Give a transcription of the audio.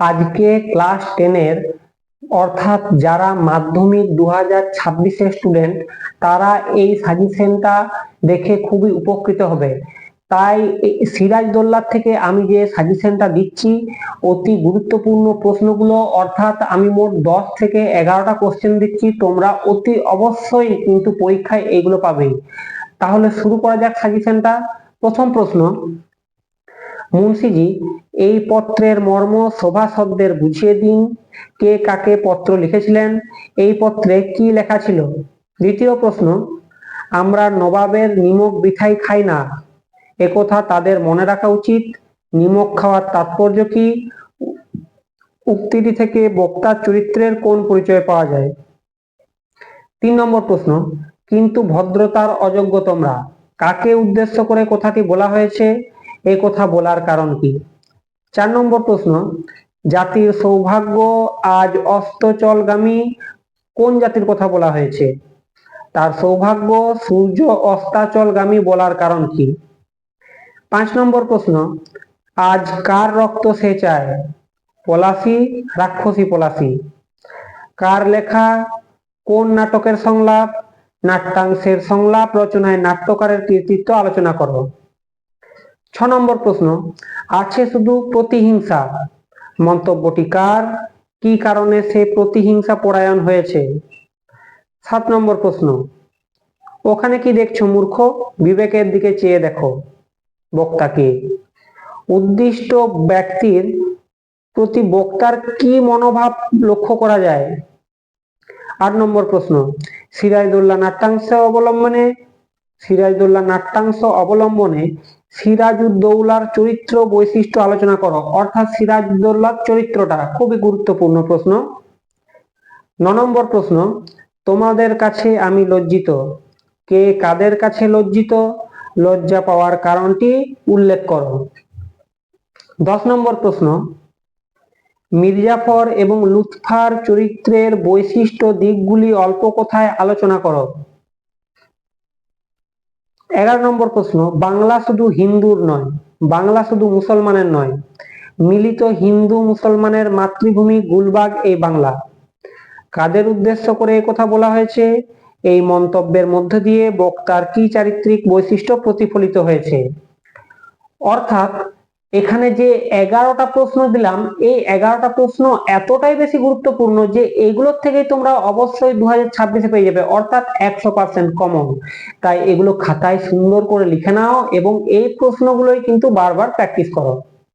আজকে ক্লাস টেনের অর্থাৎ যারা মাধ্যমিক দু হাজার ছাব্বিশের স্টুডেন্ট তারা এই সাজেশনটা দেখে খুবই উপকৃত হবে। তাই এই সিরাজদৌল্লার থেকে আমি যে সাজেশনটা দিচ্ছি, অতি গুরুত্বপূর্ণ প্রশ্নগুলো, অর্থাৎ আমি মোট দশ থেকে এগারোটা কোশ্চেন দিচ্ছি, তোমরা অতি অবশ্যই কিন্তু পরীক্ষায় এইগুলো পাবে। তাহলে শুরু করা যাক সাজেশনটা প্রথম প্রশ্ন মুন্সিজি, এই পত্রের মর্ম সভাসদদের বুঝিয়ে দিন। কে কাকে পত্র লিখেছিলেন? এই পত্রে কি লেখা ছিল? দ্বিতীয় প্রশ্ন, আমরা নবাবের নিমক বিথাই খাই না। একথা তাদের মনে রাখা উচিত। নিমক খাওয়ার তাৎপর্য কি? উক্তিটি থেকে বক্তার চরিত্রের কোন পরিচয় পাওয়া যায়? তিন নম্বর প্রশ্ন, কিন্তু ভদ্রতার অযোগ্য তোমরা। কাকে উদ্দেশ্য করে কথাটি বলা হয়েছে? এই কথা বলার কারণ কি? চার নম্বর প্রশ্ন জাতির সৌভাগ্য আজ অস্তচলগামী কোন জাতির কথা বলা হয়েছে? তার সৌভাগ্য সূর্য অস্তাচলগামী বলার কারণ কি? পাঁচ নম্বর প্রশ্ন, আজ কার রক্ত সে চায় পলাশি, রাক্ষসী পলাশি। কার লেখা, কোন নাটকের সংলাপ? নাট্যাংশের সংলাপ রচনায় নাট্যকারের কৃতিত্ব আলোচনা করো। ছ নম্বর প্রশ্ন, আছে শুধু প্রতিহিংসা? মন্তব্যটি কার? কি কারণে সে প্রতিহিংসা পরায়ণ হয়েছে? সাত নম্বর প্রশ্ন, ওখানে কি দেখছ মূর্খ? বিবেকের দিকে চেয়ে দেখো। বক্তাকে উদ্দিষ্ট ব্যক্তির প্রতি বক্তার কি মনোভাব লক্ষ্য করা যায়? আট নম্বর প্রশ্ন, সিরাজদৌল্লা নাট্যাংশ অবলম্বনে, সিরাজদৌল্লা নাট্যাংশ অবলম্বনে সিরাজউদ্দৌলার চরিত্র বৈশিষ্ট্য আলোচনা করো। অর্থাৎ সিরাজউদ্দৌলার চরিত্রটা খুবই গুরুত্বপূর্ণ প্রশ্ন। ন নম্বর প্রশ্ন, তোমাদের কাছে আমি লজ্জিত। কে কাদের কাছে লজ্জিত? লজ্জা পাওয়ার কারণটি উল্লেখ করো। দশ নম্বর প্রশ্ন, মির্জাফর এবং লুৎফার চরিত্রের বৈশিষ্ট্য দিকগুলি অল্প কথায় আলোচনা করো। এগারো নম্বর প্রশ্ন, বাংলা শুধু হিন্দুর নয়, বাংলা শুধু মুসলমানের নয়, মিলিত হিন্দু মুসলমানের মাতৃভূমি গুলবাগ এই বাংলা। কাদের উদ্দেশ্য করে কথা বলা হয়েছে? এই মন্তব্যের মধ্য দিয়ে বক্তার কি চারিত্রিক বৈশিষ্ট্য প্রতিফলিত হয়েছে? অর্থাৎ এখানে যে এগারোটা প্রশ্ন দিলাম, এই এগারোটা প্রশ্ন এতটাই বেশি গুরুত্বপূর্ণ যে এগুলোর থেকে তোমরা অবশ্যই দু হাজার ছাব্বিশে পেয়ে যাবে, অর্থাৎ একশো পার্সেন্ট কমন তাই এগুলো খাতায় সুন্দর করে লিখে নাও এবং এই প্রশ্নগুলোই কিন্তু বারবার প্র্যাকটিস করো।